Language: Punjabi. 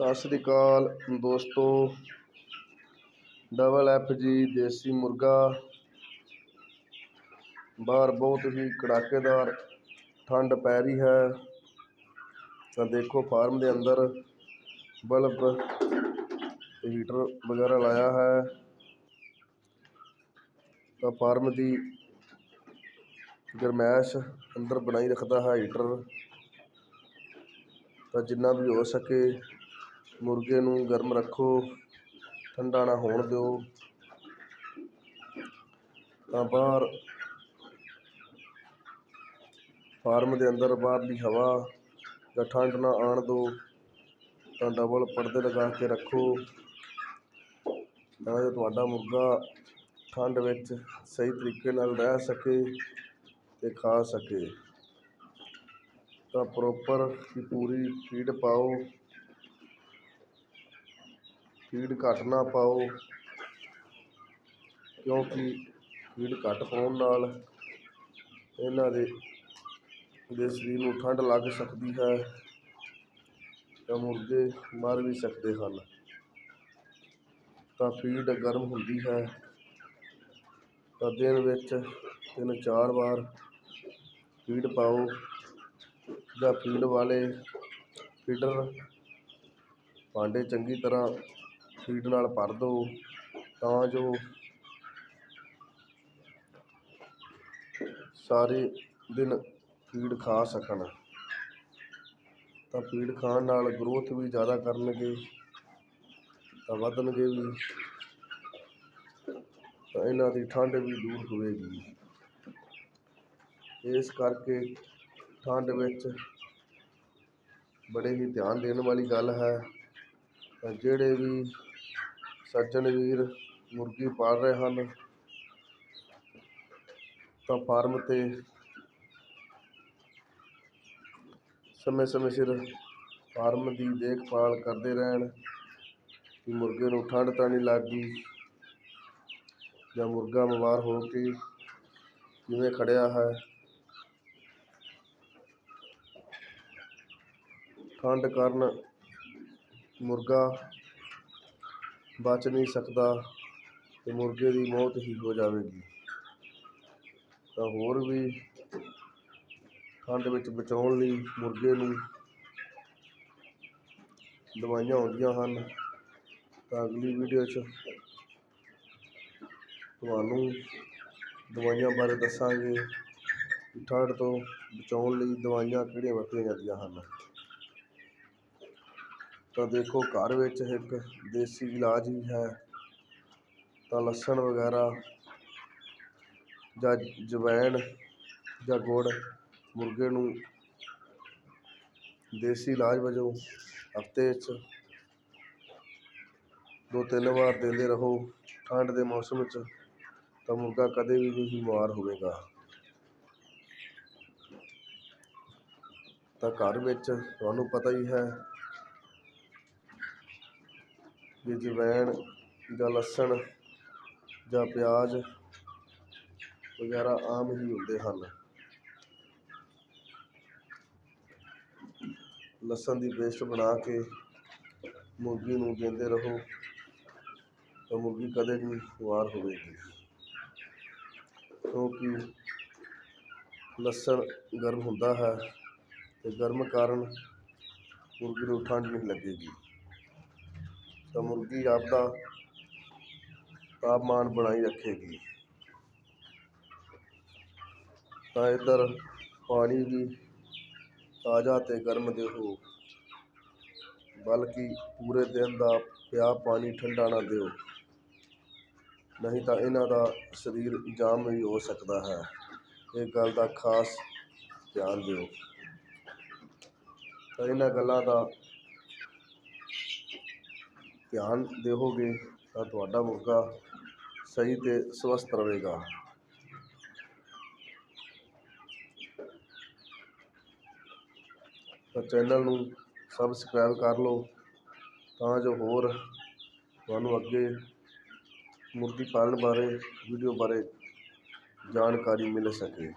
ਸਤਿ ਸ੍ਰੀ ਅਕਾਲ ਦੋਸਤੋ। ਡਬਲ ਐਫ ਜੀ ਦੇਸੀ ਮੁਰਗਾ। ਬਾਹਰ ਬਹੁਤ ਹੀ ਕੜਾਕੇਦਾਰ ਠੰਡ ਪੈ ਰਹੀ ਹੈ। ਤਾਂ ਦੇਖੋ ਫਾਰਮ ਦੇ ਅੰਦਰ ਬਲਬ ਹੀਟਰ ਵਗੈਰਾ ਲਾਇਆ ਹੈ। ਤਾਂ ਫਾਰਮ ਦੀ ਗਰਮੈਸ਼ ਅੰਦਰ ਬਣਾਈ ਰੱਖਦਾ ਹੈ ਹੀਟਰ ਤਾਂ ਜਿੰਨਾ ਵੀ ਹੋ ਸਕੇ ਮੁਰਗੇ ਨੂੰ ਗਰਮ ਰੱਖੋ, ਠੰਡਾ ਨਾ ਹੋਣ ਦਿਓ। ਤਾਂ ਬਾਹਰ ਫਾਰਮ ਦੇ ਅੰਦਰ ਬਾਹਰਲੀ ਹਵਾ ਜਾਂ ਠੰਡ ਨਾ ਆਉਣ ਦਿਓ, ਤਾਂ ਡਬਲ ਪਰਦੇ ਲਗਾ ਕੇ ਰੱਖੋ। ਤਾਂ ਜੋ ਤੁਹਾਡਾ ਮੁਰਗਾ ਠੰਡ ਵਿੱਚ ਸਹੀ ਤਰੀਕੇ ਨਾਲ ਰਹਿ ਸਕੇ ਅਤੇ ਖਾ ਸਕੇ। ਤਾਂ ਪ੍ਰੋਪਰ ਪੂਰੀ ਫੀਡ ਪਾਓ। ਫੀਡ ਘੱਟ ਨਾ ਪਾਓ, ਕਿਉਂਕਿ ਫੀਡ ਘੱਟ ਪਾਉਣ ਨਾਲ ਇਹਨਾਂ ਦੇ ਦੇ ਸਰੀਰ ਨੂੰ ਠੰਡ ਲੱਗ ਸਕਦੀ ਹੈ ਤਾਂ ਮੁਰਗੇ ਮਰ ਵੀ ਸਕਦੇ ਹਨ। ਤਾਂ ਫੀਡ ਗਰਮ ਹੁੰਦੀ ਹੈ। ਤਾਂ ਦਿਨ ਵਿੱਚ ਤਿੰਨ ਚਾਰ ਵਾਰ ਫੀਡ ਪਾਓ ਜਾਂ ਫੀਡ ਵਾਲੇ ਫੀਡਰ ਭਾਂਡੇ ਚੰਗੀ ਤਰ੍ਹਾਂ ਫੀਡ ਨਾਲ ਭਰ ਦਿਓ ਤਾਂ ਜੋ ਸਾਰੇ ਦਿਨ ਫੀਡ ਖਾ ਸਕਣ। ਤਾਂ ਫੀਡ ਖਾਣ ਨਾਲ ਗਰੋਥ ਵੀ ਜ਼ਿਆਦਾ ਕਰਨਗੇ, ਤਾਂ ਵਧਣਗੇ ਵੀ, ਤਾਂ ਇਹਨਾਂ ਦੀ ਠੰਡ ਵੀ ਦੂਰ ਹੋਵੇਗੀ। ਇਸ ਕਰਕੇ ਠੰਡ ਵਿੱਚ ਬੜੇ ਹੀ ਧਿਆਨ ਦੇਣ ਵਾਲੀ ਗੱਲ ਹੈ ਜਿਹੜੇ ਵੀ ਸੱਜਣ ਵੀਰ ਮੁਰਗੀ ਪਾਲ ਰਹੇ ਹਨ। ਤਾਂ ਫਾਰਮ 'ਤੇ ਸਮੇਂ ਸਮੇਂ ਸਿਰ ਫਾਰਮ ਦੀ ਦੇਖਭਾਲ ਕਰਦੇ ਰਹਿਣ ਕਿ ਮੁਰਗੇ ਨੂੰ ਠੰਡ ਤਾਂ ਨਹੀਂ ਲੱਗ ਗਈ ਜਾਂ ਮੁਰਗਾ ਬਿਮਾਰ ਹੋ ਕੇ ਕਿਵੇਂ ਖੜਿਆ ਹੈ। ਠੰਡ ਕਾਰਨ ਮੁਰਗਾ ਬਚ ਨਹੀਂ ਸਕਦਾ ਅਤੇ ਮੁਰਗੇ ਦੀ ਮੌਤ ਹੀ ਹੋ ਜਾਵੇਗੀ। ਤਾਂ ਹੋਰ ਵੀ ਠੰਡ ਵਿੱਚ ਬਚਾਉਣ ਲਈ ਮੁਰਗੇ ਨੂੰ ਦਵਾਈਆਂ ਆਉਂਦੀਆਂ ਹਨ। ਤਾਂ ਅਗਲੀ ਵੀਡੀਓ 'ਚ ਤੁਹਾਨੂੰ ਦਵਾਈਆਂ ਬਾਰੇ ਦੱਸਾਂਗੇ ਠੰਡ ਤੋਂ ਬਚਾਉਣ ਲਈ ਦਵਾਈਆਂ ਕਿਹੜੀਆਂ ਵਰਤੀਆਂ ਜਾਂਦੀਆਂ ਹਨ। ਤਾਂ ਦੇਖੋ ਘਰ ਵਿੱਚ ਇੱਕ ਦੇਸੀ ਇਲਾਜ ਵੀ ਹੈ, ਤਾਂ ਲਸਣ ਵਗੈਰਾ ਜਾਂ ਜਵੈਣ ਜਾਂ ਗੁੜ ਮੁਰਗੇ ਨੂੰ ਦੇਸੀ ਇਲਾਜ ਵਜੋਂ ਹਫ਼ਤੇ 'ਚ ਦੋ ਤਿੰਨ ਵਾਰ ਦਿੰਦੇ ਰਹੋ। ਠੰਡ ਦੇ ਮੌਸਮ 'ਚ ਤਾਂ ਮੁਰਗਾ ਕਦੇ ਵੀ ਨਹੀਂ ਬਿਮਾਰ ਹੋਵੇਗਾ। ਤਾਂ ਘਰ ਵਿੱਚ ਤੁਹਾਨੂੰ ਪਤਾ ਹੀ ਹੈ ਵੀ ਜਵੈਣ ਜਾਂ ਲਸਣ ਜਾਂ ਪਿਆਜ਼ ਵਗੈਰਾ ਆਮ ਹੀ ਹੁੰਦੇ ਹਨ। ਲਸਣ ਦੀ ਪੇਸਟ ਬਣਾ ਕੇ ਮੁਰਗੀ ਨੂੰ ਦਿੰਦੇ ਰਹੋ ਤਾਂ ਮੁਰਗੀ ਕਦੇ ਵੀ ਬਿਮਾਰ ਹੋਵੇਗੀ। ਕਿਉਂਕਿ ਲਸਣ ਗਰਮ ਹੁੰਦਾ ਹੈ ਅਤੇ ਗਰਮ ਕਾਰਨ ਮੁਰਗੀ ਨੂੰ ਠੰਡ ਨਹੀਂ ਲੱਗੇਗੀ। ਤਾਂ ਮੁਰਗੀ ਆਪਦਾ ਤਾਪਮਾਨ ਬਣਾਈ ਰੱਖੇਗੀ। ਤਾਂ ਇੱਧਰ ਪਾਣੀ ਵੀ ਤਾਜ਼ਾ ਅਤੇ ਗਰਮ ਦਿਓ ਬਲਕਿ ਪੂਰੇ ਦਿਨ ਦਾ ਪਿਆ ਪਾਣੀ ਠੰਡਾ ਨਾ ਦਿਓ। ਨਹੀਂ ਤਾਂ ਇਹਨਾਂ ਦਾ ਸਰੀਰ ਜਾਮ ਵੀ ਹੋ ਸਕਦਾ ਹੈ। ਇਹ ਗੱਲ ਦਾ ਖਾਸ ਧਿਆਨ ਦਿਓ। ਤਾਂ ਇਹਨਾਂ ਗੱਲਾਂ ਦਾ ਧਿਆਨ ਦੇਵੋਗੇ ਤਾਂ ਤੁਹਾਡਾ ਮੁਰਗਾ ਸਹੀ ਅਤੇ ਸਵਸਥ ਰਹੇਗਾ। ਤਾਂ ਚੈਨਲ ਨੂੰ ਸਬਸਕ੍ਰਾਈਬ ਕਰ ਲਓ ਤਾਂ ਜੋ ਹੋਰ ਤੁਹਾਨੂੰ ਅੱਗੇ ਮੁਰਗੀ ਪਾਲਣ ਬਾਰੇ, ਵੀਡੀਓ ਬਾਰੇ ਜਾਣਕਾਰੀ ਮਿਲ ਸਕੇ।